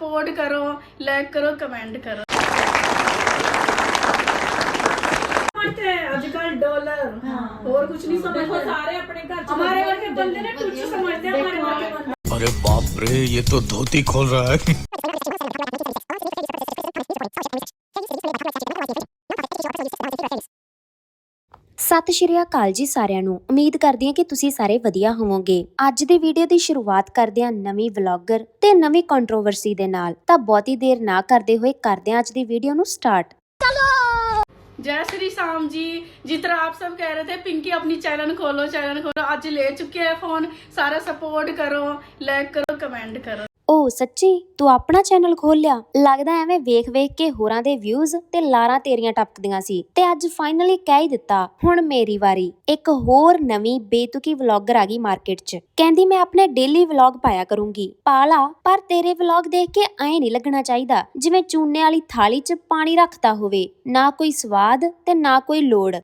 Support करो like करो comment करो। डॉलर हाँ। और कुछ नहीं सारे अपने घर हमारे घर के बंदे कुछ समझते हैं हमारे अरे बाप रे ये तो धोती खोल रहा है। ਸਤਿ ਸ਼੍ਰੀ ਅਕਾਲ ਜੀ ਸਾਰਿਆਂ ਨੂੰ ਉਮੀਦ ਕਰਦੀ ਹਾਂ ਕਿ ਤੁਸੀਂ ਸਾਰੇ ਵਧੀਆ ਹੋਵੋਗੇ ਅੱਜ ਦੀ ਵੀਡੀਓ ਦੀ ਸ਼ੁਰੂਆਤ ਕਰਦੇ ਹਾਂ ਨਵੀਂ ਵਲੌਗਰ ਤੇ ਨਵੀਂ ਕੰਟਰੋਵਰਸੀ ਦੇ ਨਾਲ ਤਾਂ ਬਹੁਤੀ ਦੇਰ ਨਾ ਕਰਦੇ ਹੋਏ ਕਰਦੇ ਹਾਂ ਅੱਜ ਦੀ ਵੀਡੀਓ ਨੂੰ ਸਟਾਰਟ जय श्री श्याम जी जिस तरह आप सब कह रहे थे पिंकी अपनी चैनल खोलो चैनल खोलो आज ले चुके हैं फोन सारा सपोर्ट करो लाइक करो कमेंट करो ਓ ਸੱਚੀ, ਤੂੰ ਆਪਣਾ ਚੈਨਲ ਖੋਲ ਲਿਆ। ਲੱਗਦਾ ਐਵੇਂ ਵੇਖ-ਵੇਖ ਕੇ ਹੋਰਾਂ ਦੇ ਵਿਊਜ਼ ਤੇ ਲਾਰਾਂ ਤੇਰੀਆਂ ਟਪਕਦੀਆਂ ਸੀ। ਤੇ ਅੱਜ ਫਾਈਨਲੀ ਕਹਿ ਹੀ ਦਿੱਤਾ, ਹੁਣ ਮੇਰੀ ਵਾਰੀ। ਇੱਕ ਹੋਰ ਨਵੀਂ ਬੇਤੁਕੀ ਵਲੌਗਰ ਆ ਗਈ ਮਾਰਕੀਟ 'ਚ। ਕਹਿੰਦੀ, ਮੈਂ ਆਪਣੇ ਡੇਲੀ ਵਲੌਗ ਪਾਇਆ ਕਰੂੰਗੀ। ਪਾਲਾ, ਪਰ ਤੇਰੇ ਵਲੌਗ ਦੇਖ ਕੇ ਐ ਨਹੀਂ ਲੱਗਣਾ ਚਾਹੀਦਾ, ਜਿਵੇਂ ਚੂਨੇ ਵਾਲੀ ਥਾਲੀ 'ਚ ਪਾਣੀ ਰੱਖਦਾ ਹੋਵੇ। ਨਾ ਕੋਈ ਸਵਾਦ ਤੇ ਨਾ ਕੋਈ ਲੋੜ।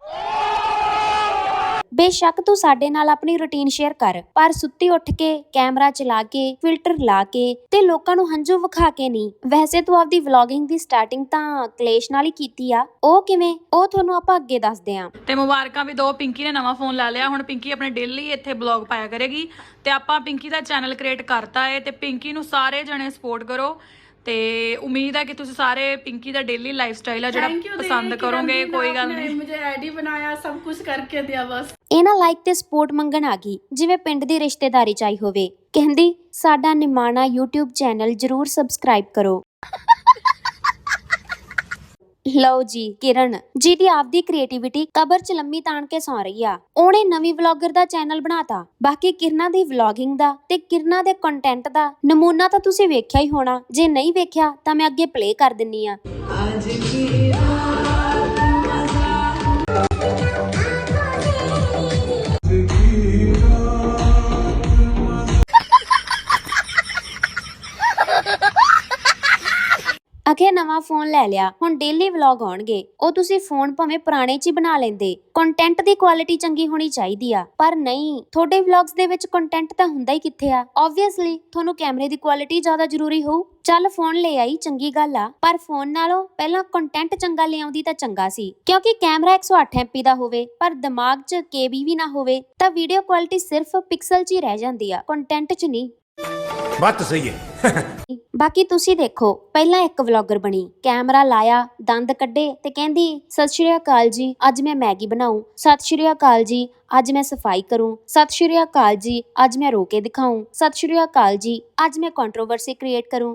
ਬੇਸ਼ੱਕ ਤੂੰ ਸਾਡੇ ਨਾਲ ਆਪਣੀ ਰੁਟੀਨ ਸ਼ੇਅਰ ਕਰ। ਪਰ ਸੁੱਤੀ ਉੱਠ ਕੇ ਕੈਮਰਾ ਚਲਾ ਕੇ ਫਿਲਟਰ ਲਾ ਕੇ ਤੇ ਲੋਕਾਂ ਨੂੰ ਹੰਝੂ ਵਿਖਾ ਕੇ ਨਹੀਂ। ਵੈਸੇ ਤੂੰ ਆਪਦੀ ਵਲੌਗਿੰਗ ਦੀ ਸਟਾਰਟਿੰਗ ਤਾਂ ਕਲੇਸ਼ ਨਾਲ ਹੀ ਕੀਤੀ ਆ। ਉਹ ਕਿਵੇਂ? ਉਹ ਤੁਹਾਨੂੰ ਆਪਾਂ ਅੱਗੇ ਦੱਸਦੇ ਆਂ। ਤੇ ਮੁਬਾਰਕਾਂ ਵੀ ਦੋ ਪਿੰਕੀ ਨੇ ਨਵਾਂ ਫੋਨ ਲੈ ਲਿਆ। ਹੁਣ ਪਿੰਕੀ ਆਪਣੇ ਡੇਲੀ ਇੱਥੇ ਬਲੌਗ ਪਾਇਆ ਕਰੇਗੀ। ਤੇ ਆਪਾਂ ਪਿੰਕੀ ਦਾ ਚੈਨਲ ਕ੍ਰੀਏਟ ਕਰਤਾ ਏ। ਤੇ ਪਿੰਕੀ ਨੂੰ ਸਾਰੇ ਜਣੇ ਸਪੋਰਟ ਕਰੋ। ਤੇ ਉਮੀਦ ਹੈ ਕਿ ਤੁਸੀਂ ਸਾਰੇ ਪਿੰਕੀ ਦਾ ਡੇਲੀ ਲਾਈਫ ਸਟਾਈਲ ਆ ਜਿਹੜਾ ਪਸੰਦ ਕਰੋਗੇ। ਕੋਈ ਗੱਲ ਨਹੀਂ। ਮੈਨੂੰ ਐਡੀ ਬਣਾਇਆ ਸਭ ਕੁਝ ਕਰਕੇ ਦਿਆ ਬਸ। ਇਹਨਾਂ ਲਾਈਕ ਤੇ ਸਪੋਰਟ ਮੰਗਣ ਆ ਗਈ, ਜਿਵੇਂ ਪਿੰਡ ਦੀ ਰਿਸ਼ਤੇਦਾਰੀ ਚ ਹੋਵੇ। ਕਹਿੰਦੀ, ਸਾਡਾ ਨਿਮਾਣਾ YouTube ਚੈਨਲ ਜਰੂਰ ਸਬਸਕ੍ਰਾਈਬ ਕਰੋ। ਲਓ ਜੀ, ਕਿਰਨ, ਜਿਹਦੀ ਆਪਦੀ ਕ੍ਰੀਏਟੀਵਿਟੀ ਕਬਰ ਚ ਲੰਮੀ ਤਾਣ ਕੇ ਸੌ ਰਹੀ ਆ। ਉਹਨੇ ਨਵੀਂ ਵਲੌਗਰ ਦਾ ਚੈਨਲ ਬਣਾਤਾ। ਬਾਕੀ ਕਿਰਨਾ ਦੀ ਵਲੌਗਿੰਗ ਦਾ ਤੇ ਕਿਰਨਾ ਦੇ ਕੰਟੈਂਟ ਦਾ ਨਮੂਨਾ ਤਾਂ ਤੁਸੀਂ ਵੇਖਿਆ ਹੀ ਹੋਣਾ। ਜੇ ਨਹੀਂ ਵੇਖਿਆ, ਤਾਂ ਮੈਂ ਅੱਗੇ ਪਲੇ ਕਰ ਦਿੰਨੀ ਆ। ਅਖੇ ਨਵਾਂ ਫੋਨ ਲੈ ਲਿਆ। ਹੁਣ ਡੇਲੀ ਵਲੌਗ ਆਉਣਗੇ। ਉਹ ਤੁਸੀਂ ਫੋਨ ਭਾਵੇਂ ਪੁਰਾਣੇ 'ਚ ਹੀ ਬਣਾ ਲੈਂਦੇ। ਕੰਟੈਂਟ ਦੀ ਕੁਆਲਿਟੀ ਚੰਗੀ ਹੋਣੀ ਚਾਹੀਦੀ ਆ। ਪਰ ਨਹੀਂ, ਤੁਹਾਡੇ ਵਲੌਗਸ ਦੇ ਵਿੱਚ ਕੰਟੈਂਟ ਤਾਂ ਹੁੰਦਾ ਹੀ ਕਿੱਥੇ ਆ? ਆਬਵੀਅਸਲੀ ਤੁਹਾਨੂੰ ਕੈਮਰੇ ਦੀ ਕੁਆਲਿਟੀ ਜ਼ਿਆਦਾ ਜ਼ਰੂਰੀ ਹੋਊ। ਚੱਲ ਫੋਨ ਲੈ ਆਈ, ਚੰਗੀ ਗੱਲ ਆ। ਪਰ ਫੋਨ ਨਾਲੋਂ ਪਹਿਲਾਂ ਕੰਟੈਂਟ ਚੰਗਾ ਲੈ ਆਉਂਦੀ ਤਾਂ ਚੰਗਾ ਸੀ। ਕਿਉਂਕਿ ਕੈਮਰਾ 108 ਐਮਪੀ ਦਾ ਹੋਵੇ, ਪਰ ਦਿਮਾਗ 'ਚ ਕੇਬੀ ਵੀ ਨਾ ਹੋਵੇ, ਤਾਂ ਵੀਡੀਓ ਕੁਆਲਿਟੀ ਸਿਰਫ ਪਿਕਸਲ 'ਚ ਹੀ ਰਹਿ ਜਾਂਦੀ ਆ। ਕੰਟੈਂਟ 'ਚ ਨਹੀਂ। ਬੱਤ ਸਹੀ ਹੈ। ਬਾਕੀ ਤੁਸੀਂ ਦੇਖੋ ਪਹਿਲਾਂ ਇੱਕ ਵਲੌਗਰ ਬਣੀ ਕੈਮਰਾ ਲਾਇਆ ਦੰਦ ਕੱਢੇ ਤੇ ਕਹਿੰਦੀ ਸਤਿ ਸ਼੍ਰੀ ਅਕਾਲ ਜੀ ਅੱਜ ਮੈਂ ਮੈਗੀ ਬਣਾਉਂ। ਸਤਿ ਸ਼੍ਰੀ ਅਕਾਲ ਜੀ ਅੱਜ ਮੈਂ ਸਫ਼ਾਈ ਕਰੂੰ। ਸਤਿ ਸ਼੍ਰੀ ਅਕਾਲ ਜੀ ਅੱਜ ਮੈਂ ਰੋ ਕੇ ਸਤਿ ਸ਼੍ਰੀ ਅਕਾਲ ਜੀ ਅੱਜ ਮੈਂ ਕੰਟਰੋਵਰਸੀ ਕ੍ਰੀਏਟ ਕਰੂੰ।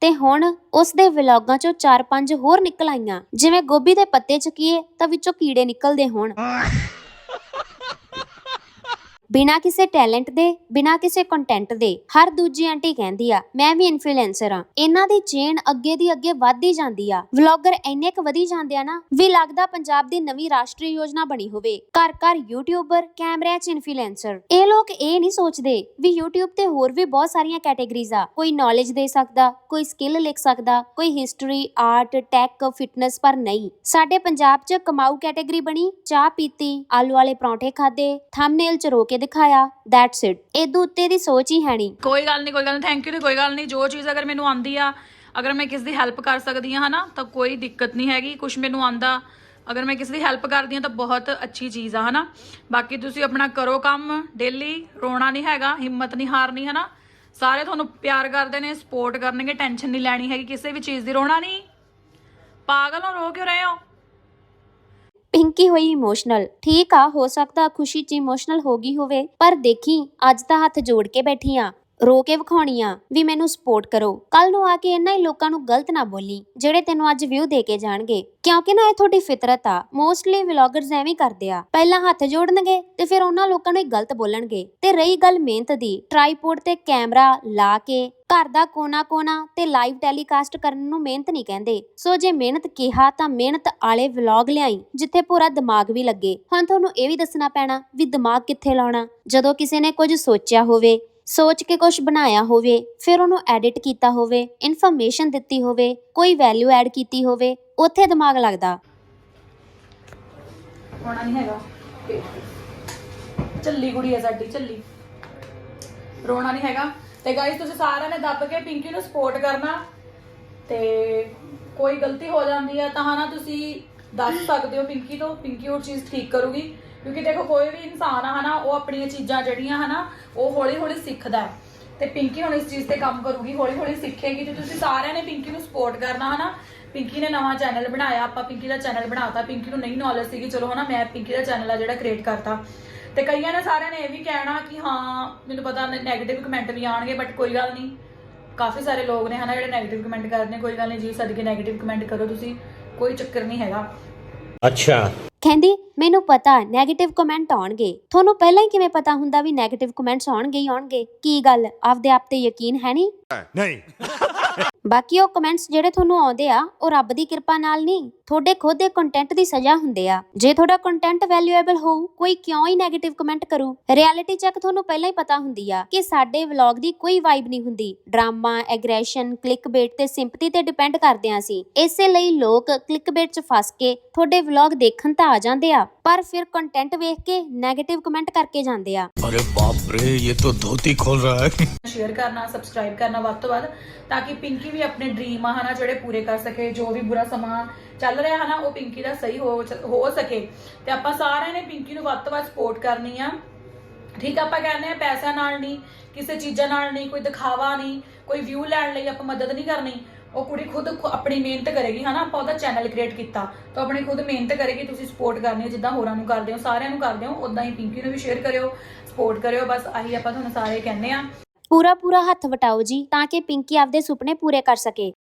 ਤੇ ਹੁਣ ਉਸ ਦੇ ਵਲੌਗਾਂ ਚੋਂ 4-5 ਹੋਰ ਨਿਕਲ ਆਈਆਂ। ਜਿਵੇਂ ਗੋਭੀ ਦੇ ਪੱਤੇ ਚੁਕੀਏ ਤਾਂ ਵਿੱਚੋਂ ਕੀੜੇ ਨਿਕਲਦੇ ਹੋਣ। ਬਿਨਾ ਕਿਸੇ ਟੈਲੈਂਟ ਦੇ, ਬਿਨਾ ਕਿਸੇ ਕੰਟੈਂਟ ਦੇ, ਹਰ ਦੂਜੀ ਆਂਟੀ ਕਹਿੰਦੀ ਆ, ਮੈਂ ਵੀ ਇਨਫਲੂਐਂਸਰ ਆ ਇਹਨਾਂ ਦੀ ਚੇਨ ਅੱਗੇ ਦੀ ਅੱਗੇ ਵੱਧਦੀ ਜਾਂਦੀ ਆ। ਵਲੌਗਰ ਇੰਨੇ ਕੁ ਵਧੀ ਜਾਂਦੇ ਆ ਨਾ, ਵੀ ਲੱਗਦਾ ਪੰਜਾਬ ਦੀ ਨਵੀਂ ਰਾਸ਼ਟਰੀ ਯੋਜਨਾ ਬਣੀ ਹੋਵੇ। ਘਰ ਘਰ ਯੂਟਿਊਬਰ ਕੈਮਰਿਆਂ 'ਚ ਇਨਫਲੂਐਂਸਰ ਇਹ ਲੋਕ ਇਹ ਨਹੀਂ ਸੋਚਦੇ ਵੀ YouTube ਤੇ ਹੋਰ ਵੀ ਬਹੁਤ ਸਾਰੀਆਂ ਕੈਟਾਗਰੀਜ਼ ਆ। ਕੋਈ ਨੌਲੇਜ ਦੇ ਸਕਦਾ, ਕੋਈ ਸਕਿੱਲ ਲਿਖ ਸਕਦਾ, ਕੋਈ ਹਿਸਟਰੀ ਆਰਟ ਟੈਕ ਫਿਟਨੈਸ ਪਰ ਨਹੀਂ। ਸਾਡੇ ਪੰਜਾਬ 'ਚ ਕਮਾਊ ਕੈਟਾਗਰੀ ਬਣੀ, ਚਾਹ ਪੀਤੀ, ਆਲੂ ਵਾਲੇ ਪਰੌਂਠੇ ਖਾਦੇ ਥੰਬਨੇਲ 'ਚ ਰੋ ਕੇ ਦਿਖਾਇਆ ਦੈਟਸ ਇਟ ਇਹਦੂ ਉੱਤੇ ਦੀ ਸੋਚ ਹੀ ਹੈ ਨਹੀਂ। ਕੋਈ ਗੱਲ ਨਹੀਂ, ਕੋਈ ਗੱਲ ਨਹੀਂ ਥੈਂਕ ਯੂ ਤੇ ਕੋਈ ਗੱਲ ਨਹੀਂ। ਜੋ ਚੀਜ਼ ਅਗਰ ਮੈਨੂੰ ਆਂਦੀ ਆ, ਅਗਰ ਮੈਂ ਕਿਸ ਦੀ ਹੈਲਪ ਕਰ ਸਕਦੀ ਹਾਂ, ਹਨਾ, ਤਾਂ ਕੋਈ ਦਿੱਕਤ ਨਹੀਂ ਹੈਗੀ। ਕੁਝ ਮੈਨੂੰ ਆਂਦਾ ਅਗਰ ਮੈਂ ਕਿਸੇ ਦੀ ਹੈਲਪ ਕਰਦੀ ਹਾਂ, ਤਾਂ ਬਹੁਤ ਅੱਛੀ ਚੀਜ਼ ਆ, ਹਨਾ। ਬਾਕੀ ਤੁਸੀਂ ਆਪਣਾ ਕਰੋ ਕੰਮ ਡੇਲੀ ਰੋਣਾ ਨਹੀਂ ਹੈਗਾ, ਹਿੰਮਤ ਨਹੀਂ ਹਾਰਨੀ, ਹਨਾ। ਸਾਰੇ ਤੁਹਾਨੂੰ ਪਿਆਰ ਕਰਦੇ ਨੇ ਸਪੋਰਟ ਕਰਨਗੇ ਟੈਨਸ਼ਨ ਨਹੀਂ ਲੈਣੀ ਹੈਗੀ, ਕਿਸੇ ਵੀ ਚੀਜ਼ ਦੀ। ਰੋਣਾ ਨਹੀਂ। ਪਾਗਲ ਹੋ, ਰੋ ਕਿਉਂ ਰਹੇ ਹੋ? ਪਿੰਕੀ ਹੋਈ ਇਮੋਸ਼ਨਲ ਠੀਕ ਆ, ਹੋ ਸਕਦਾ ਖੁਸ਼ੀ 'ਚ ਇਮੋਸ਼ਨਲ ਹੋ ਗਈ ਹੋਵੇ, ਪਰ ਦੇਖੀ, ਅੱਜ ਤਾਂ ਹੱਥ ਜੋੜ ਕੇ ਬੈਠੀ ਆ। ਰੋ ਕੇ ਵਿਖਾਉਣੀ ਆ ਵੀ ਮੈਨੂੰ ਸਪੋਰਟ ਕਰੋ। ਕੱਲ ਨੂੰ ਆ ਕੇ ਇਹਨਾਂ ਹੀ ਲੋਕਾਂ ਨੂੰ ਗਲਤ ਨਾ ਬੋਲੀ, ਜਿਹੜੇ ਤੈਨੂੰ ਅੱਜ ਵਿਊ ਦੇ ਕੇ ਜਾਣਗੇ। ਕਿਉਂਕਿ ਨਾ ਇਹ ਤੁਹਾਡੀ ਫਿਤਰਤ ਆ। ਮੋਸਟਲੀ ਵਲੌਗਰਸ ਐਵੇਂ ਕਰਦੇ ਆ। ਪਹਿਲਾਂ ਹੱਥ ਜੋੜਨਗੇ ਤੇ ਫਿਰ ਉਹਨਾਂ ਲੋਕਾਂ ਨੂੰ ਗਲਤ ਬੋਲਣਗੇ। ਤੇ ਰਹੀ ਗੱਲ ਮਿਹਨਤ ਦੀ ਟ੍ਰਾਈਪੋਡ ਤੇ ਕੈਮਰਾ ਲਾ ਕੇ, ਘਰ ਦਾ ਕੋਨਾ-ਕੋਨਾ ਤੇ ਲਾਈਵ ਟੈਲੀਕਾਸਟ ਕਰਨ ਨੂੰ ਮਿਹਨਤ ਨਹੀਂ ਕਹਿੰਦੇ। ਸੋ ਜੇ ਮਿਹਨਤ ਕਿਹਾ ਤਾਂ ਮਿਹਨਤ ਆਲੇ ਵਲੌਗ ਲਿਆਈ, ਜਿੱਥੇ ਪੂਰਾ ਦਿਮਾਗ ਵੀ ਲੱਗੇ। ਹੁਣ ਤੁਹਾਨੂੰ ਇਹ ਵੀ ਦੱਸਣਾ ਪੈਣਾ ਵੀ ਦਿਮਾਗ ਕਿੱਥੇ ਲਾਉਣਾ। ਜਦੋਂ ਕਿਸੇ ਨੇ ਕੁਝ ਸੋਚਿਆ ਹੋਵੇ ਸੋਚ ਕੇ ਕੁਝ ਬਣਾਇਆ ਹੋਵੇ, ਫਿਰ ਉਹਨੂੰ ਐਡਿਟ ਕੀਤਾ ਹੋਵੇ ਇਨਫੋਰਮੇਸ਼ਨ ਦਿੱਤੀ ਹੋਵੇ, ਕੋਈ ਵੈਲਿਊ ਐਡ ਕੀਤੀ ਹੋਵੇ, ਉੱਥੇ ਦਿਮਾਗ ਲੱਗਦਾ। ਹੋਣਾ ਨਹੀਂ ਹੈਗਾ। ਚੱਲੀ ਕੁੜੀ ਹੈ ਸਾਡੀ ਚੱਲੀ ਰੋਣਾ ਨਹੀਂ ਹੈਗਾ। ਤੇ ਗਾਇਸ ਤੁਸੀਂ ਸਾਰਿਆਂ ਨੇ ਦੱਬ ਕੇ ਪਿੰਕੀ ਨੂੰ ਸਪੋਰਟ ਕਰਨਾ। ਤੇ ਕੋਈ ਗਲਤੀ ਹੋ ਜਾਂਦੀ ਹੈ ਤਾਂ ਹਨਾ ਤੁਸੀਂ ਦੱਸ ਸਕਦੇ ਹੋ ਪਿੰਕੀ ਤੋਂ। ਪਿੰਕੀ ਉਹ ਚੀਜ਼ ਠੀਕ ਕਰੂਗੀ। ਕਿਉਂਕਿ ਦੇਖੋ, ਕੋਈ ਵੀ ਇਨਸਾਨ ਆ, ਹਨਾ, ਉਹ ਆਪਣੀਆਂ ਚੀਜ਼ਾਂ ਜਿਹੜੀਆਂ, ਹਨਾ, ਉਹ ਹੌਲੀ ਹੌਲੀ ਸਿੱਖਦਾ ਹੈ। ਤੇ ਪਿੰਕੀ ਹੁਣ ਇਸ ਚੀਜ਼ ਤੇ ਕੰਮ ਕਰੂਗੀ ਹੌਲੀ ਹੌਲੀ ਸਿੱਖੇਗੀ। ਤੇ ਤੁਸੀਂ ਸਾਰਿਆਂ ਨੇ ਪਿੰਕੀ ਨੂੰ ਸਪੋਰਟ ਕਰਨਾ, ਹਨਾ। ਪਿੰਕੀ ਨੇ ਨਵਾਂ ਚੈਨਲ ਬਣਾਇਆ, ਆਪਾਂ ਪਿੰਕੀ ਦਾ ਚੈਨਲ ਬਣਾਤਾ। ਪਿੰਕੀ ਨੂੰ ਨਹੀਂ ਨੌਲੇਜ ਸੀਗੀ, ਚਲੋ, ਹਨਾ, ਮੈਂ ਪਿੰਕੀ ਦਾ ਚੈਨਲ ਆ ਜਿਹੜਾ ਕ੍ਰੀਏਟ ਕਰਤਾ। ਤੇ ਕਈਆਂ ਨੇ ਸਾਰਿਆਂ ਨੇ ਇਹ ਵੀ ਕਹਿਣਾ ਕਿ ਹਾਂ, ਮੈਨੂੰ ਪਤਾ ਨੈਗੇਟਿਵ ਕਮੈਂਟ ਵੀ ਆਣਗੇ ਬਟ ਕੋਈ ਗੱਲ ਨਹੀਂ। ਕਾਫੀ ਸਾਰੇ ਲੋਕ ਨੇ, ਹਨਾ, ਜਿਹੜੇ ਨੈਗੇਟਿਵ ਕਮੈਂਟ ਕਰਦੇ ਨੇ, ਕੋਈ ਗੱਲ ਨਹੀਂ, ਜੀ, ਸਦਕੇ ਨੈਗੇਟਿਵ ਕਮੈਂਟ ਕਰੋ ਤੁਸੀਂ, ਕੋਈ ਚੱਕਰ ਨਹੀਂ ਹੈਗਾ। ਅੱਛਾ। ਕਹਿੰਦੀ, ਮੈਨੂੰ ਪਤਾ 네ਗੇਟਿਵ ਕਮੈਂਟ ਆਉਣਗੇ। ਤੁਹਾਨੂੰ ਪਹਿਲਾਂ ਹੀ ਕਿਵੇਂ ਪਤਾ ਹੁੰਦਾ ਵੀ 네ਗੇਟਿਵ ਕਮੈਂਟਸ ਆਉਣਗੇ ਹੀ ਆਉਣਗੇ? ਕੀ ਗੱਲ? ਆਪਦੇ ਆਪ ਤੇ ਯਕੀਨ ਹੈ ਨਹੀਂ? ਨਹੀਂ। ਬਾਕੀ ਉਹ ਕਮੈਂਟਸ ਜਿਹੜੇ ਤੁਹਾਨੂੰ ਆਉਂਦੇ ਆ ਉਹ ਰੱਬ ਦੀ ਕਿਰਪਾ ਨਾਲ ਨਹੀਂ ਤੁਹਾਡੇ ਖੁਦ ਦੇ ਕੰਟੈਂਟ ਦੀ ਸਜ਼ਾ ਹੁੰਦੇ ਆ। ਜੇ ਤੁਹਾਡਾ ਕੰਟੈਂਟ ਵੈਲਿਊਏਬਲ ਹੋਊ ਕੋਈ ਕਿਉਂ ਹੀ 네ਗੇਟਿਵ ਕਮੈਂਟ ਕਰੂ? ਰਿਐਲਿਟੀ ਚੈੱਕ ਤੁਹਾਨੂੰ ਪਹਿਲਾਂ ਹੀ ਪਤਾ ਹੁੰਦੀ ਆ ਕਿ ਸਾਡੇ ਵਲੌਗ ਦੀ ਕੋਈ ਵਾਈਬ ਨਹੀਂ ਹੁੰਦੀ। ਡਰਾਮਾ ਐਗਰੈਸ਼ਨ ਕਲਿੱਕਬੇਟ ਤੇ ਸਿੰਪਥੀ ਤੇ ਡਿਪੈਂਡ ਕਰਦੇ ਆ ਅਸੀਂ। ਇਸੇ ਲਈ ਲੋਕ ਕਲਿੱਕਬੇਟ 'ਚ ਫਸ ਕੇ ਤੁਹਾਡੇ ਵਲੌਗ ਦੇਖਣ ਤਾਂ ਆ ਜਾਂਦੇ ਆ ਪਰ ਫਿਰ ਕੰਟੈਂਟ ਵੇਖ ਕੇ 네ਗੇਟਿਵ ਕਮੈਂਟ ਕਰਕੇ ਜਾਂਦੇ ਆ। ਅਰੇ ਬਾਪ ਰੇ ਇਹ ਤਾਂ ਧੋਤੀ ਖੋਲ ਰਹਾ ਹੈ। ਸ਼ੇਅਰ ਕਰਨਾ ਸਬਸਕ੍ਰਾਈਬ ਕਰਨਾ ਵੱਧ ਤੋਂ ਵੱਧ ਤਾਂ ਕਿ ਪਿੰਕੀ ਵੀ ਆਪਣੇ ਡ੍ਰੀਮ ਆ ਹਨਾ, ਜਿਹੜੇ ਪੂਰੇ ਕਰ ਸਕੇ, ਜੋ ਵੀ ਬੁਰਾ ਸਮਾਂ ਚੱਲ ਰਿਹਾ ਹਨਾ, ਉਹ ਪਿੰਕੀ ਦਾ ਸਹੀ ਹੋ ਹੋ ਸਕੇ। ਤੇ ਆਪਾਂ ਸਾਰਿਆਂ ਨੇ ਪਿੰਕੀ ਨੂੰ ਵੱਧ ਤੋਂ ਵੱਧ ਸਪੋਰਟ ਕਰਨੀ ਆ। ਠੀਕ ਆਪਾਂ ਕਹਿੰਦੇ ਆ ਪੈਸਾ ਨਾਲ ਨਹੀਂ, ਕਿਸੇ ਚੀਜ਼ਾਂ ਨਾਲ ਨਹੀਂ, ਕੋਈ ਦਿਖਾਵਾ ਨਹੀਂ, ਕੋਈ ਵਿਊ ਲੈਣ ਲਈ ਆਪਾਂ ਮਦਦ ਨਹੀਂ ਕਰਨੀ। ਉਹ ਕੁੜੀ ਖੁਦ ਆਪਣੀ ਮਿਹਨਤ ਕਰੇਗੀ ਹਨਾ, ਆਪਾਂ ਉਹਦਾ ਚੈਨਲ ਕ੍ਰੀਏਟ ਕੀਤਾ। ਤਾਂ ਆਪਣੀ ਖੁਦ ਮਿਹਨਤ ਕਰੇਗੀ, ਤੁਸੀਂ ਸਪੋਰਟ ਕਰਨੀ ਹੋ ਜਿੱਦਾਂ ਹੋਰਾਂ ਨੂੰ ਕਰਦੇ ਹੋ, ਸਾਰਿਆਂ ਨੂੰ ਕਰਦੇ ਹੋ ਉਦਾਂ ਹੀ ਪਿੰਕੀ ਨੂੰ ਵੀ ਸ਼ੇਅਰ ਕਰਿਓ ਸਪੋਰਟ ਕਰਿਓ, ਬਸ ਆਹੀ ਆਪਾਂ ਤੁਹਾਨੂੰ ਸਾਰੇ ਕਹਿੰਦੇ ਆ। ਪੂਰਾ ਪੂਰਾ ਹੱਥ ਵਟਾਓ ਜੀ, ਤਾਂ ਕਿ ਪਿੰਕੀ ਆਪਦੇ ਸੁਪਨੇ ਪੂਰੇ ਕਰ ਸਕੇ।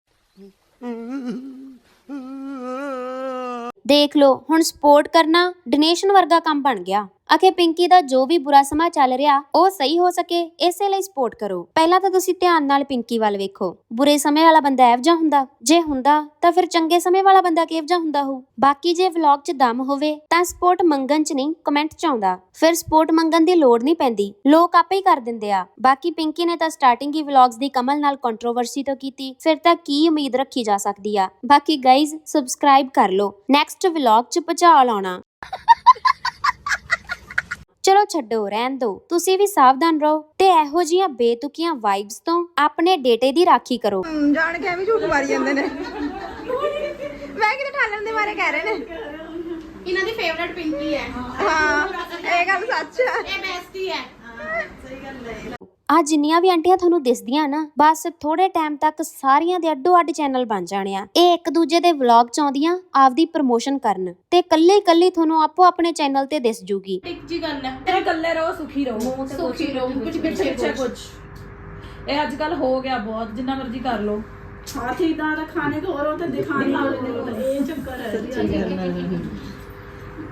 ਦੇਖ ਲਓ, ਹੁਣ ਸਪੋਰਟ ਕਰਨਾ ਡੋਨੇਸ਼ਨ ਵਰਗਾ ਕੰਮ ਬਣ ਗਿਆ। ਅਖੇ ਪਿੰਕੀ ਦਾ ਜੋ ਵੀ ਬੁਰਾ ਸਮਾਂ ਚੱਲ ਰਿਹਾ, ਉਹ ਸਹੀ ਹੋ ਸਕੇ, ਇਸੇ ਲਈ ਸਪੋਰਟ ਕਰੋ। ਪਹਿਲਾਂ ਤਾਂ ਤੁਸੀਂ ਧਿਆਨ ਨਾਲ ਪਿੰਕੀ ਵੱਲ ਵੇਖੋ। ਬੁਰੇ ਸਮੇਂ ਵਾਲਾ ਬੰਦਾ ਇਹੋ ਜਿਹਾ ਹੁੰਦਾ। ਜੇ ਹੁੰਦਾ, ਤਾਂ ਫਿਰ ਚੰਗੇ ਸਮੇਂ ਵਾਲਾ ਬੰਦਾ ਕਿਹੋ ਜਿਹਾ ਹੁੰਦਾ ਹੋ ਬਾਕੀ ਜੇ ਵਲੌਗ 'ਚ ਦਮ ਹੋਵੇ, ਤਾਂ ਸਪੋਰਟ ਮੰਗਣ 'ਚ ਨਹੀਂ ਕਮੈਂਟ 'ਚ ਆਉਂਦਾ। ਫਿਰ ਸਪੋਰਟ ਮੰਗਣ ਦੀ ਲੋੜ ਨਹੀਂ ਪੈਂਦੀ। ਲੋਕ ਆਪੇ ਹੀ ਕਰ ਦਿੰਦੇ ਆ। ਬਾਕੀ ਪਿੰਕੀ ਨੇ ਤਾਂ ਸਟਾਰਟਿੰਗ ਹੀ ਵਲੌਗਸ ਦੀ ਕਮਲ ਨਾਲ ਕੰਟਰੋਵਰਸੀ ਤੋਂ ਕੀਤੀ। ਫਿਰ ਤਾਂ ਕੀ ਉਮੀਦ ਰੱਖੀ ਜਾ ਸਕਦੀ ਆ? ਬਾਕੀ ਗਾਇਜ਼ ਸਬਸਕ੍ਰਾਈਬ ਕਰ ਲਓ। ਨੈਕਸਟ ਵਲੌਗ 'ਚ ਭੁਚਾਲ ਆਉਣਾ ਚਲੋ ਛੱਡੋ ਰਹਿਣ ਦਿਓ ਤੁਸੀਂ ਵੀ ਸਾਵਧਾਨ ਰਹੋ ਤੇ ਇਹੋ ਜੀਆਂ ਬੇਤੁਕੀਆਂ ਵਾਈਬਸ ਤੋਂ ਆਪਣੇ ਡੇਟੇ ਦੀ ਰਾਖੀ ਕਰੋ। ਜਾਣ ਕੇ ਵੀ ਝੂਠ ਮਾਰੀ ਜਾਂਦੇ ਨੇ। ਮੈਂ ਕਿਤੇ ਠਾਲਣ ਦੇ ਬਾਰੇ ਕਹਿ ਰਹੇ ਨੇ। ਇਹਨਾਂ ਦੀ ਫੇਵਰਟ ਪਿੰਕੀ ਹੈ। ਹਾਂ ਇਹ ਗੱਲ ਸੱਚ ਹੈ। ਇਹ ਬੈਸਟੀ ਹੈ। ਆ ਜਿੰਨੀਆਂ ਵੀ ਆਂਟੀਆਂ ਤੁਹਾਨੂੰ ਦਿਸਦੀਆਂ ਨਾ ਬਸ ਥੋੜੇ ਟਾਈਮ ਤੱਕ ਸਾਰੀਆਂ ਦੇ ਅੱਡੋ ਅੱਡ ਚੈਨਲ ਬਣ ਜਾਣੇ ਆ। ਇਹ ਇੱਕ ਦੂਜੇ ਦੇ ਵਲੌਗ ਚ ਆਉਂਦੀਆਂ ਆਪਦੀ ਪ੍ਰਮੋਸ਼ਨ ਕਰਨ। ਤੇ ਕੱਲੇ ਕੱਲੇ ਤੁਹਾਨੂੰ ਆਪੋ ਆਪਣੇ ਚੈਨਲ ਤੇ ਦਿਸ ਜੂਗੀ। ਇੱਕ ਜੀ ਗੱਲ ਹੈ ਤੇਰੇ ਇਕੱਲੇ ਰਹੋ ਸੁਖੀ ਰਹੋ। ਸੁਖੀ ਰਹੋ, ਕੁਝ ਪਿੱਛੇ ਪਿੱਛੇ ਕੁਝ ਇਹ ਅੱਜ ਕੱਲ ਹੋ ਗਿਆ ਬਹੁਤ ਜਿੰਨਾ ਮਰਜ਼ੀ ਕਰ ਲੋ ਹਾਥੀ ਦਾ ਖਾਣੇ ਤੋਂ ਹੋਰ ਤੇ ਦਿਖਾਣੇ ਵਾਲੇ ਇਹ ਚੱਕਰ ਹੈ।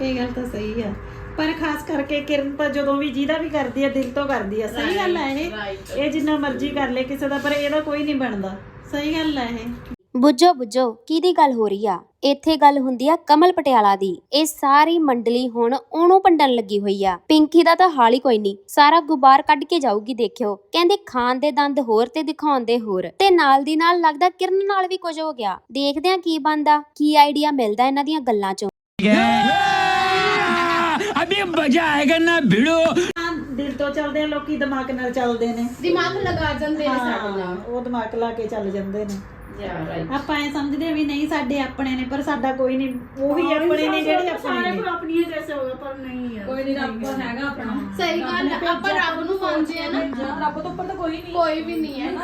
ਇਹ ਗੱਲ ਤਾਂ ਸਹੀ ਆ ਪਰ ਖਾਸ ਕਰਕੇ ਕਿਰਨ ਪਰ ਜਦੋਂ ਵੀ ਜਿਹਦਾ ਵੀ ਕਰਦੀ ਆ ਦਿਲ ਤੋਂ ਕਰਦੀ ਆ। ਸਹੀ ਗੱਲ ਹੈ ਇਹ। Right. ਇਹ ਜਿੰਨਾ ਮਰਜ਼ੀ ਕਰ ਲੇ ਕਿਸੇ ਦਾ ਪਰ ਇਹਦਾ ਕੋਈ ਨਹੀਂ ਬਣਦਾ। ਸਹੀ ਗੱਲ ਹੈ ਇਹ। ਬੁੱਝੋ ਬੁੱਝੋ ਕਿਹਦੀ ਗੱਲ ਹੋ ਰਹੀ ਆ? ਇੱਥੇ ਗੱਲ ਹੁੰਦੀ ਆ ਕਮਲ ਪਟਿਆਲਾ ਦੀ। ਇਹ ਸਾਰੀ ਮੰਡਲੀ ਹੁਣ ਉਹਨੂੰ ਪੰਡਣ ਲੱਗੀ ਹੋਈ ਆ। ਪਿੰਕੀ ਦਾ ਤਾਂ ਹਾਲ ਹੀ ਕੋਈ ਨਹੀਂ। ਸਾਰਾ ਗੁਬਾਰ ਕੱਢ ਕੇ ਜਾਊਗੀ ਦੇਖਿਓ। ਕਹਿੰਦੇ ਖਾਨ ਦੇ ਦੰਦ ਹੋਰ ਤੇ ਦਿਖਾਉਣ ਦੇ ਹੋਰ। ਤੇ ਨਾਲ ਦੀ ਨਾਲ ਲੱਗਦਾ ਕਿਰਨ ਨਾਲ ਵੀ ਕੁਝ ਹੋ ਗਿਆ। ਦੇਖਦੇ ਆ ਕੀ ਬਣਦਾ ਕੀ ਆਈਡੀਆ ਮਿਲਦਾ ਇਹਨਾਂ ਦੀਆਂ ਗੱਲਾਂ ਚੋਂ। अभी मजा आएगा ना भिड़ो ਹਾਂ, ਦਿਲ ਤੋਂ ਚੱਲਦੇ ਆ ਲੋਕੀ ਦਿਮਾਗ ਨਾਲ ਚੱਲਦੇ ਨੇ ਦਿਮਾਗ ਲਗਾ ਜਾਂਦੇ ਨੇ ਸਾਡੇ ਹਾਂ, ਨਾਲ ਉਹ ਦਿਮਾਗ ਲਾ ਕੇ ਚੱਲ ਜਾਂਦੇ ਨੇ ਯਾ ਰਾਈਟ ਆਪਾਂ ਐ ਸਮਝਦੇ ਵੀ ਨਹੀਂ ਸਾਡੇ ਆਪਣੇ ਨੇ ਪਰ ਸਾਡਾ ਕੋਈ ਨਹੀਂ ਉਹੀ ਆਪਣੇ ਨੇ ਜਿਹੜੇ ਆਪਣੇ ਸਾਰੇ ਨੇ। ਕੋਲ ਆਪਣੀਆਂ ਜੈਸੇ ਹੋਗਾ ਪਰ ਨਹੀਂ ਕੋਈ ਨਹੀਂ ਰੱਬ ਹੈਗਾ ਆਪਣਾ। ਸਹੀ ਗੱਲ ਹੈ ਆਪਾਂ ਰੱਬ ਨੂੰ ਮੰਨਦੇ ਆ ਨਾ। ਰੱਬ ਤੋਂ ਉੱਪਰ ਤਾਂ ਕੋਈ ਨਹੀਂ ਕੋਈ ਵੀ ਨਹੀਂ ਹੈ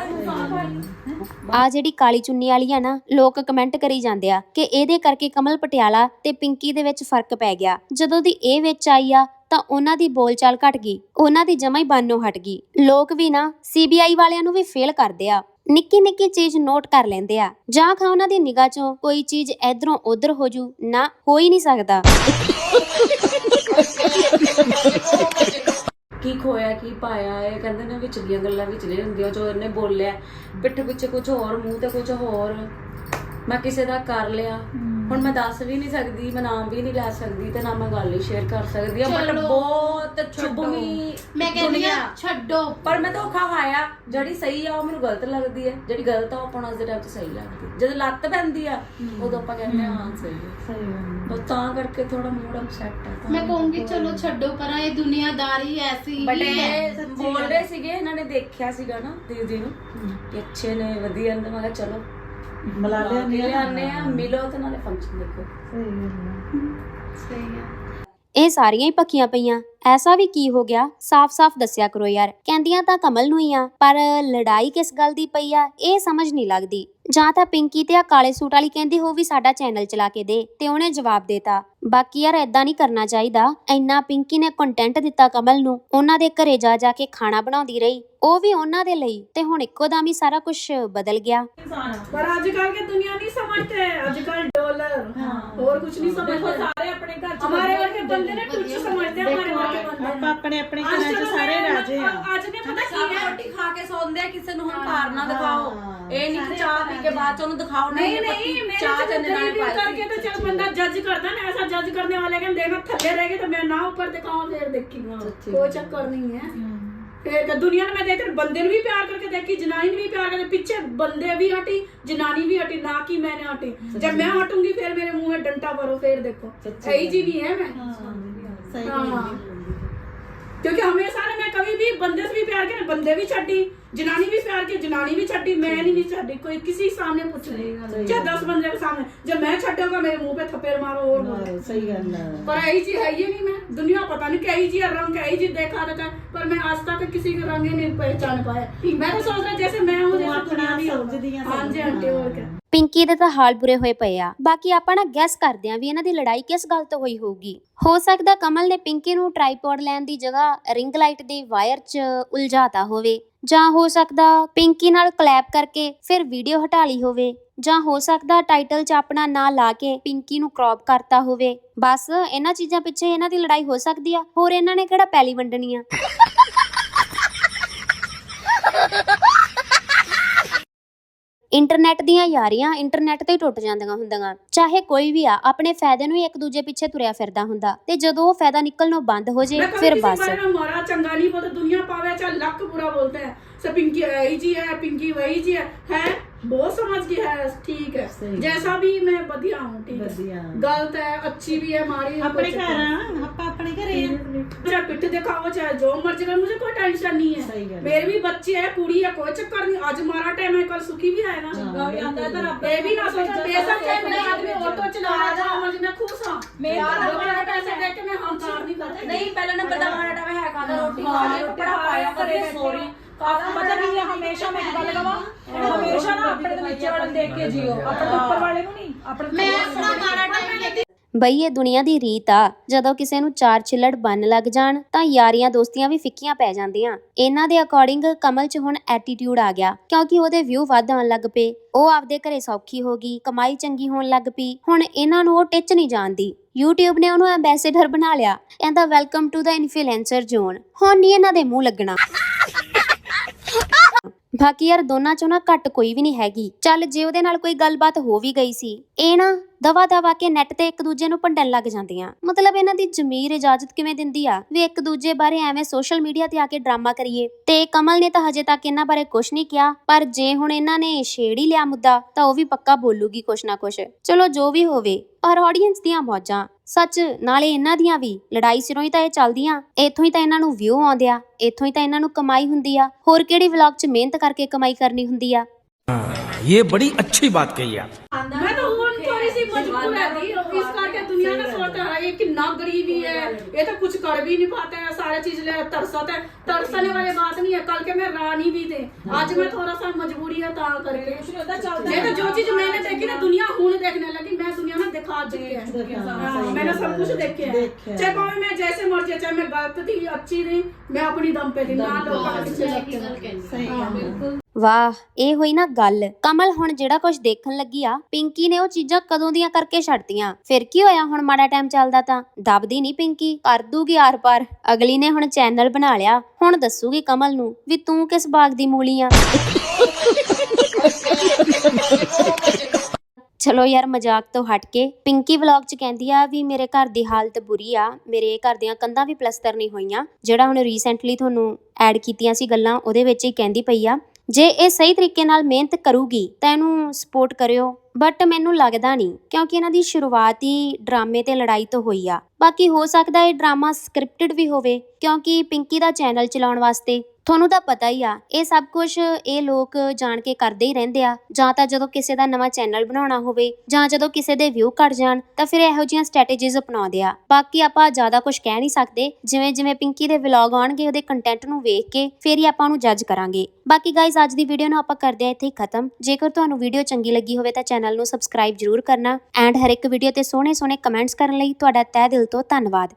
ਆ ਜਿਹੜੀ ਕਾਲੀ ਚੁੰਨੀ ਵਾਲੀ ਆ ਨਾ ਲੋਕ ਕਮੈਂਟ ਕਰੀ ਜਾਂਦੇ ਆ ਕਿ ਇਹਦੇ ਕਰਕੇ ਕਮਲ ਪਟਿਆਲਾ ਤੇ ਪਿੰਕੀ ਦੇ ਵਿੱਚ ਫ਼ਰਕ ਪੈ ਗਿਆ। ਜਦੋਂ ਦੀ ਇਹ ਵਿੱਚ ਆਈ ਆ ਤਾਂ ਉਹਨਾਂ ਦੀ ਬੋਲਚਾਲ ਘਟ ਗਈ ਉਹਨਾਂ ਦੀ ਜਮਾ ਹੀ ਬਾਨੋ ਹਟ ਗਈ। ਲੋਕ ਵੀ ਨਾ ਸੀਬੀਆਈ ਵਾਲਿਆਂ ਨੂੰ ਵੀ ਫੇਲ ਕਰਦੇ ਆ। ਨਿੱਕੀ ਨਿੱਕੀ ਚੀਜ਼ ਨੋਟ ਕਰ ਲੈਂਦੇ ਆ। ਜਾਂ ਖਾ ਉਹਨਾਂ ਦੀ ਨਿਗਾਹ ਚੋਂ ਕੋਈ ਚੀਜ਼ ਇਧਰੋਂ ਉਧਰ ਹੋ ਜੂ ਨਾ ਹੋ ਹੀ ਨਹੀਂ ਸਕਦਾ। ਕੀ ਖੋਇਆ ਕੀ ਪਾਇਆ ਇਹ ਕਹਿੰਦੇ ਨੇ ਵਿਚਲੀਆਂ ਗੱਲਾਂ ਵਿਚਲੇ ਹੁੰਦੀਆਂ ਜੋ ਇਹਨੇ ਬੋਲਿਆ। ਪਿੱਠ ਪਿੱਛੇ ਕੁਝ ਹੋਰ ਮੂੰਹ ਤੇ ਕੁਝ ਹੋਰ। ਮੈਂ ਕਿਸੇ ਦਾ ਕਰ ਲਿਆ। ਹੁਣ ਮੈਂ ਦੱਸ ਵੀ ਨਹੀਂ ਸਕਦੀ ਮੈਂ ਨਾਮ ਵੀ ਨਹੀਂ ਲੈ ਸਕਦੀ ਤੇ ਨਾ ਮੈਂ ਗੱਲ ਹੀ ਸ਼ੇਅਰ ਕਰ ਸਕਦੀ ਆ। ਬਟ ਬਹੁਤ ਚੁੱਭਵੀਂ ਮੈਂ ਕਹਿੰਦੀ ਆ ਦੁਨੀਆ। ਛੱਡੋ। ਪਰ ਮੈਂ ਧੋਖਾ ਖਾਇਆ। ਜਿਹੜੀ ਸਹੀ ਆ ਉਹ ਮੈਨੂੰ ਗਲਤ ਲੱਗਦੀ ਹੈ ਜਿਹੜੀ ਗਲਤ ਆ ਉਹ ਆਪਾਂ ਨੂੰ ਅੱਜ ਦੇ ਟਾਈਮ 'ਚ ਸਹੀ ਲੱਗਦੀ ਹੈ। ਜਦੋਂ ਲੱਤ ਪੈਂਦੀ ਆ ਉਦੋਂ ਆਪਾਂ ਕਹਿੰਦੇ ਆ ਹਾਂ ਸਹੀ ਹੈ ਸਹੀ ਗੱਲ ਬਸ ਤਾਂ ਕਰਕੇ ਥੋੜਾ ਮੂਡ ਅਪਸੈਟ ਹੈ ਮੈਂ ਕਹੂੰਗੀ ਚਲੋ ਛੱਡੋ ਪਰ ਇਹ ਦੁਨੀਆਦਾਰੀ ਐਸੀ ਬਟ ਹੀ ਹੈ। ਇਹ ਬੋਲ ਰਹੇ ਸੀਗੇ ਇਹਨਾਂ ਨੇ ਦੇਖਿਆ ਸੀਗਾ ਨਾ ਦੀਦੀ ਨੂੰ ਕਿ ਅੱਛੇ ਨੇ ਵਧੀਆ ਨੇ। ਮੈਂ ਕਿਹਾ ਚਲੋ ਮਿਲਾ ਲਿਆਉਂਦੇ ਆ। ਲਿਆਨੇ ਆ ਮਿਲੋ ਤੇ ਨਾਲੇ ਫੰਕਸ਼ਨ ਦੇਖੋ ਸਹੀ ਗੱਲ ਆ। ਸਹੀ ਹੈ ਇਹ ਸਾਰੀਆਂ ਹੀ ਪੱਕੀਆਂ ਪਈਆਂ ਐਸਾ ਵੀ ਕੀ ਹੋ ਗਿਆ? ਸਾਫ਼-ਸਾਫ਼ ਦੱਸਿਆ ਕਰੋ ਯਾਰ। ਕਹਿੰਦੀਆਂ ਤਾਂ ਕਮਲ ਨੂੰ ਹੀ ਆ ਪਰ ਲੜਾਈ ਕਿਸ ਗੱਲ ਦੀ ਪਈ ਆ ਇਹ ਸਮਝ ਨਹੀਂ ਲੱਗਦੀ। ਜਾਂ ਤਾਂ ਪਿੰਕੀ ਤੇ ਆ ਕਾਲੇ ਸੂਟ ਵਾਲੀ ਕਹਿੰਦੀ ਹੋ ਵੀ ਸਾਡਾ ਚੈਨਲ ਚਲਾ ਕੇ ਦੇ ਤੇ ਉਹਨੇ ਜਵਾਬ ਦੇਤਾ ਬਾਕੀ ਯਾਰ ਐਦਾਂ ਨਹੀਂ ਕਰਨਾ ਚਾਹੀਦਾ। ਇੰਨਾ ਪਿੰਕੀ ਨੇ ਕੰਟੈਂਟ ਦਿੱਤਾ ਕਮਲ ਨੂੰ ਉਹਨਾਂ ਦੇ ਘਰੇ ਜਾ ਜਾ ਕੇ ਖਾਣਾ ਬਣਾਉਂਦੀ ਰਹੀ ਉਹ ਵੀ ਉਹਨਾਂ ਦੇ ਲਈ ਤੇ ਹੁਣ ਇੱਕੋ ਦਮ ਹੀ ਸਾਰਾ ਕੁਝ ਬਦਲ ਗਿਆ। ਪਰ ਅੱਜ ਕੱਲ ਕੇ ਦੁਨੀਆ ਨਹੀਂ ਸਮਝਤੇ ਅੱਜ ਕੱਲ ਡਾਲਰ ਹੋਰ ਕੁਝ ਨਹੀਂ ਸਮਝਦੇ। ਆਪਣੇ ਘਰ हमारे घर के बंदे ने कुछ समझते हैं हमारे घर के बंदे ਆਪਾਂ ਆਪਣੇ ਆਪਣੇ ਘਰਾਂ 'ਚ ਸਾਰੇ ਰਾਜੇ ਆ आज ने पता ਸਭ की है ਰੋਟੀ ਖਾ ਕੇ ਸੌਂਦੇ ਆ ਕਿਸੇ ਨੂੰ ਹੰਕਾਰ ਨਾ ਦਿਖਾਓ ਇਹ ਨਹੀਂ ਕਿ ਚਾਹ ਪੀ ਕੇ ਬਾਅਦ ਚ ਉਹਨੂੰ ਦਿਖਾਓ नहीं ਇਹ नहीं ਪੱਤੀ मेरे ਚਾਹ से ਚੰਨੇ ਨਾਲ रिव्यू ਪਾਈ करके तो चल बंदा जज करता है ना ऐसा जज करने वाले के देखो थल्ले रहेगी तो मैं ना ऊपर दिखाऊं फिर देखूंगा कोई चक्कर नहीं है फिर क्या दुनिया में मैं देखती हूँ, बंदे ने भी प्यार करके देखी जनानी ने भी प्यार करके पीछे बंदे भी हटी जनानी भी हटी ना कि मैंने हटी जब मैं हटूंगी फिर मेरे मुंह में डंटा भरो फिर देखो यही जी नहीं है मैं ਸਹੀ हाँ। क्योंकि हमेशा ने मैं कभी भी बंदे से भी प्यार किया बंदे भी छड़ी जनानी भी प्यार की जनानी भी छड़ी मैं नहीं नहीं छड़ी कोई किसी के सामने पूछ नहीं चाहे दस बंदे के सामने जब मैं छड़ूंगा मेरे मुंह पे थप्पड़ मारो और बोलो। ਹਾਂ, ਸਹੀ ਗੱਲ ਆ पर यही चीज है ये नहीं मैं दुनिया पता नहीं क्या ही चीज है रंग क्या ही चीज देखा रहता है पर मैं आज तक किसी का रंग ही नहीं पहचान पाया मैं तो सोच रहा जैसे मैं हूँ जैसे अपना दुनिया भी हो समझदी हैं हाँ जी आंटी और क्या ਪਿੰਕੀ ਦੇ ਤਾਂ ਹਾਲ ਬੁਰੇ ਹੋਏ ਪਏ ਆ ਬਾਕੀ ਆਪਾਂ ਨਾ ਗੈਸ ਕਰਦੇ ਆਂ ਵੀ ਇਹਨਾਂ ਦੀ ਲੜਾਈ ਕਿਸ ਗੱਲ ਤੋਂ ਹੋਈ ਹੋਊਗੀ ਹੋ ਸਕਦਾ ਕਮਲ ਨੇ ਪਿੰਕੀ ਨੂੰ ਟ੍ਰਾਈਪੋਡ ਲੈਣ ਦੀ ਜਗ੍ਹਾ ਰਿੰਗ ਲਾਈਟ ਦੇ ਵਾਇਰ 'ਚ ਉਲਝਾਤਾ ਹੋਵੇ ਜਾਂ ਹੋ ਸਕਦਾ ਪਿੰਕੀ ਨਾਲ ਕਲੈਪ ਕਰਕੇ ਫਿਰ ਵੀਡੀਓ ਹਟਾ ਲਈ ਹੋਵੇ, ਜਾਂ ਹੋ ਸਕਦਾ ਟਾਈਟਲ 'ਚ ਆਪਣਾ ਨਾਂ ਲਾ ਕੇ ਪਿੰਕੀ ਨੂੰ ਕ੍ਰੌਪ ਕਰਤਾ ਹੋਵੇ। ਬਸ ਇਹਨਾਂ ਚੀਜ਼ਾਂ ਪਿੱਛੇ ਇਹਨਾਂ ਦੀ ਲੜਾਈ ਹੋ ਸਕਦੀ ਆ। ਹੋਰ ਇਹਨਾਂ ਨੇ ਕਿਹੜਾ ਪੈਲੀ ਵੰਡਣੀ ਆ? ਇੰਟਰਨੈਟ ਦੀਆਂ ਯਾਰੀਆਂ ਇੰਟਰਨੈਟ ਤੇ ਹੀ ਟੁੱਟ ਜਾਂਦੀਆਂ ਹੁੰਦੀਆਂ। ਚਾਹੇ ਕੋਈ ਵੀ ਆ ਆਪਣੇ ਫਾਇਦੇ ਨੂੰ ਇੱਕ ਦੂਜੇ ਪਿੱਛੇ ਤੁਰਿਆ ਫਿਰਦਾ ਹੁੰਦਾ। ਤੇ ਜਦੋਂ ਉਹ ਫਾਇਦਾ ਨਿਕਲਣੋਂ ਬੰਦ ਹੋ ਜੇ ਫਿਰ ਬਸ। ਮਾਰਾ ਚੰਗਾ ਨਹੀਂ ਬੋਲਦਾ ਦੁਨੀਆ ਪਾਵੇ ਚਾ ਲੱਖ ਬੁਰਾ ਬੋਲਦਾ ਹੈ। ਸਭ ਪਿੰਕੀ ਜੀ ਹੈ ਪਿੰਕੀ ਵਹੀ ਜੀ ਹੈ ਹੈ? बहुत समझ की है। ठीक है जैसा भी मैं बढ़िया हूँ ठीक है। गलत है अच्छी भी है हमारी अपने घर अपने घर मेरा पिट दिखाओ चाहे जो मर्ज़ी कर मुझे कोई टेंशन नहीं है। मेरे भी बच्चे है कुड़ी है कोई चक्कर नहीं। आज मारा टाइम है कल सुखी भी है ना। भी ना सोचा आदमी ऑटो चला रहा है मुझे मैं खुश हूँ। मेरा हमारा पैसे देके मैं हम नहीं पहले नंबर हमारा टाइम है खाना रोटी खाना कपड़ा पाया करे सो ਪਾਇਆ ਕਦੇ ਸੋਰੀ ਪਤਾ ਕੀ ਹੈ ਹਮੇਸ਼ਾ ਮੈਂ ਇੱਕ ਗੱਲ ਕਹਾਂ ਹਮੇਸ਼ਾ ਨਾ ਆਪਣੇ ਦੇ ਨੀਚੇ ਵਾਲੇ ਨੂੰ ਦੇਖ ਕੇ ਜੀਓ ਆਪਣੇ ਤੋਂ ਉੱਪਰ ਵਾਲੇ ਨੂੰ ਨਹੀਂ ਆਪਣੇ ਤੋਂ ਮੈਂ ਆਪਣਾ ਮਾੜਾ ਟਾਈਮ ਲੈ ਕੇ ਬਈ ਇਹ ਦੁਨੀਆ ਦੀ ਰੀਤ ਆ ਜਦੋਂ ਕਿਸੇ ਨੂੰ ਚਾਰ ਛਿੱਲੜ ਬੰਨ ਲੱਗ ਜਾਣ ਤਾਂ ਯਾਰੀਆਂ ਦੋਸਤੀਆਂ ਵੀ ਫਿੱਕੀਆਂ ਪੈ ਜਾਂਦੀਆਂ। ਇਹਨਾਂ ਦੇ ਅਕੋਰਡਿੰਗ ਕਮਲ 'ਚ ਹੁਣ ਐਟੀਟਿਊਡ ਆ ਗਿਆ ਕਿਉਂਕਿ ਉਹਦੇ ਵਿਊ ਵੱਧ ਆਉਣ ਲੱਗ ਪਏ। ਉਹ ਆਪਦੇ ਘਰੇ ਸੌਖੀ ਹੋ ਗਈ ਕਮਾਈ ਚੰਗੀ ਹੋਣ ਲੱਗ ਪਈ। ਹੁਣ ਇਹਨਾਂ ਨੂੰ ਉਹ ਟਿੱਚ ਨਹੀਂ ਜਾਣਦੀ। YouTube ਨੇ ਉਹਨੂੰ ਐਂਬੈਸੇਡਰ ਬਣਾ ਲਿਆ ਕਹਿੰਦਾ welcome to the influencer zone ਹੁਣ ਨਹੀਂ ਇਹਨਾਂ ਦੇ ਮੂੰਹ ਲੱਗਣਾ। ਬਾਕੀ ਯਾਰ ਦੋਨਾਂ ਚੋਂ ਨਾ ਘੱਟ ਕੋਈ ਵੀ ਨਹੀਂ ਹੈਗੀ। ਚੱਲ ਜੇ ਉਹਦੇ ਨਾਲ ਕੋਈ ਗੱਲਬਾਤ ਹੋ ਵੀ ਗਈ ਸੀ, ਇਹ ਨਾ ਦਵਾ ਦਵਾ ਕੇ ਨੈਟ ਤੇ ਇੱਕ ਦੂਜੇ ਨੂੰ ਭੰਡਣ ਲੱਗ ਜਾਂਦੀਆਂ। ਮਤਲਬ ਇਹਨਾਂ ਦੀ ਜ਼ਮੀਰ ਇਜਾਜ਼ਤ ਕਿਵੇਂ ਦਿੰਦੀ ਆ? ਵੀ ਇੱਕ ਦੂਜੇ ਬਾਰੇ ਐਵੇਂ ਸੋਸ਼ਲ ਮੀਡੀਆ ਤੇ ਆ ਕੇ ਡਰਾਮਾ ਕਰੀਏ। ਤੇ ਕਮਲ ਨੇ ਤਾਂ ਹਜੇ ਤੱਕ ਇਹਨਾਂ ਬਾਰੇ ਕੁਝ ਨਹੀਂ ਕਿਹਾ, ਪਰ ਜੇ ਹੁਣ ਇਹਨਾਂ ਨੇ ਛੇੜ ਹੀ ਲਿਆ ਮੁੱਦਾ, ਤਾਂ ਉਹ ਵੀ ਪੱਕਾ ਬੋਲੂਗੀ ਕੁਛ ਨਾ ਕੁਛ। ਚਲੋ ਜੋ ਵੀ ਹੋਵੇ, ਪਰ ਆਡੀਅנס ਦੀਆਂ ਮੌਜਾਂ। ਸੱਚ ਨਾਲੇ ਇਹਨਾਂ ਦੀਆਂ ਵੀ ਲੜਾਈ ਸਿਰੋਂ ਹੀ ਤਾਂ ਇਹ ਚੱਲਦੀਆਂ ਇੱਥੋਂ ਹੀ ਤਾਂ ਇਹਨਾਂ ਨੂੰ ਵਿਊ ਆਉਂਦੇ ਆ ਇੱਥੋਂ ਹੀ ਤਾਂ ਇਹਨਾਂ ਨੂੰ ਕਮਾਈ ਹੁੰਦੀ ਆ ਹੋਰ ਕਿਹੜੀ ਵਲੌਗ 'ਚ ਮਿਹਨਤ ਕਰਕੇ ਕਮਾਈ ਕਰਨੀ ਹੁੰਦੀ ਆ ये बड़ी अच्छी बात कही आप मैं तो हूँ थोड़ी सी मजबूर है थी इस करके दुनिया ने सोचता है ये कितना गरीबी है ये तो कुछ कर भी नहीं पाते हैं सारे चीज ले तरसत है तरसने वाली बात नहीं है कल के मैं रानी भी थे आज मैं थोड़ा सा मजबूरी है ता करके ये तो जो चीज मैंने देखी ना दुनिया हूं देखने लगी आज मैंने सब कुछ देखे है चाहे भाई मैं जैसे मर्जी चाहे मैं गलत थी ਵਾਹ ਇਹ ਚੀਜ਼ਾਂ ਕਦੋਂ ਦੀਆਂ ਕਰਕੇ ਛੱਡਤੀਆਂ? ਫਿਰ ਕੀ ਹੋਇਆ ਹੁਣ ਮਾੜਾ ਟਾਈਮ ਚੱਲਦਾ ਤਾਂ? ਦਬਦੀ ਨਹੀਂ ਪਿੰਕੀ? ਕਰ ਦੂਗੀ ਆਰ ਪਾਰ। ਅਗਲੀ ਨੇ ਹੁਣ ਚੈਨਲ ਬਣਾ ਲਿਆ। ਹੁਣ ਦੱਸੂਗੀ ਕਮਲ ਨੂੰ ਵੀ ਤੂੰ ਕਿਸ ਬਾਗ ਦੀ ਮੂਲੀ ਆ? ਚਲੋ ਯਾਰ ਮਜ਼ਾਕ ਤੋਂ ਹਟ ਕੇ, ਪਿੰਕੀ ਵਲੌਗ 'ਚ ਕਹਿੰਦੀ ਆ ਵੀ ਮੇਰੇ ਘਰ ਦੀ ਹਾਲਤ ਬੁਰੀ ਆ, ਮੇਰੇ ਘਰ ਦੀਆਂ ਕੰਧਾਂ ਵੀ ਪਲਸਤਰ ਨਹੀਂ ਹੋਈਆਂ। ਜਿਹੜਾ ਹੁਣ ਰੀਸੈਂਟਲੀ ਤੁਹਾਨੂੰ ਐਡ ਕੀਤੀਆਂ ਸੀ ਗੱਲਾਂ, ਉਹਦੇ ਵਿੱਚ ਹੀ ਕਹਿੰਦੀ ਪਈ ਆ, ਜੇ ਇਹ ਸਹੀ ਤਰੀਕੇ ਨਾਲ ਮਿਹਨਤ ਕਰੂਗੀ, ਤਾਂ ਇਹਨੂੰ ਸਪੋਰਟ ਕਰਿਓ। ਬਟ ਮੈਨੂੰ ਲੱਗਦਾ ਨਹੀਂ, ਕਿਉਂਕਿ ਇਹਨਾਂ ਦੀ ਸ਼ੁਰੂਆਤ ਹੀ ਡਰਾਮੇ ਤੇ ਲੜਾਈ ਤੋਂ ਹੋਈ ਆ। ਬਾਕੀ ਹੋ ਸਕਦਾ ਇਹ ਡਰਾਮਾ ਸਕ੍ਰਿਪਟਡ ਵੀ ਹੋਵੇ, ਕਿਉਂਕਿ ਪਿੰਕੀ ਦਾ ਚੈਨਲ ਚਲਾਉਣ ਵਾਸਤੇ ਤੁਹਾਨੂੰ ਤਾਂ ਪਤਾ ਹੀ ਆ, ਇਹ ਸਭ ਕੁਝ ਇਹ ਲੋਕ ਜਾਣ ਕੇ ਕਰਦੇ ਹੀ ਰਹਿੰਦੇ ਆ। ਜਾਂ ਤਾਂ ਜਦੋਂ ਕਿਸੇ ਦਾ ਨਵਾਂ ਚੈਨਲ ਬਣਾਉਣਾ ਹੋਵੇ, ਜਾਂ ਜਦੋਂ ਕਿਸੇ ਦੇ ਵਿਊ ਘਟ ਜਾਣ, ਤਾਂ ਫਿਰ ਇਹੋ ਜਿਹੀਆਂ ਸਟ੍ਰੈਟੇਜੀਜ਼ ਅਪਣਾਉਂਦੇ ਆ। ਬਾਕੀ ਆਪਾਂ ਜ਼ਿਆਦਾ ਕੁਝ ਕਹਿ ਨਹੀਂ ਸਕਦੇ, ਜਿਵੇਂ ਜਿਵੇਂ ਪਿੰਕੀ ਦੇ ਵਲੌਗ ਆਉਣਗੇ, ਉਹਦੇ ਕੰਟੈਂਟ ਨੂੰ ਵੇਖ ਕੇ ਫਿਰ ਹੀ ਆਪਾਂ ਉਹਨੂੰ ਜੱਜ ਕਰਾਂਗੇ। ਬਾਕੀ ਗਾਇਜ਼ ਅੱਜ ਦੀ ਵੀਡੀਓ ਨੂੰ ਆਪਾਂ ਕਰਦੇ ਆ ਇੱਥੇ ਹੀ ਖਤਮ। ਜੇਕਰ ਤੁਹਾਨੂੰ ਵੀਡੀਓ ਚੰਗੀ ਲੱਗੀ ਹੋਵੇ, ਤਾਂ ਚੈਨਲ ਨੂੰ ਸਬਸਕ੍ਰਾਈਬ ਜ਼ਰੂਰ ਕਰਨਾ। ਐਂਡ ਹਰ ਇੱਕ ਵੀਡੀਓ ਤੇ ਸੋਹਣੇ ਸੋਹਣੇ ਕਮੈਂਟਸ ਕਰਨ ਲਈ ਤੁਹਾਡਾ ਤਹਿ ਦਿਲ ਤੋਂ ਧੰਨਵਾਦ।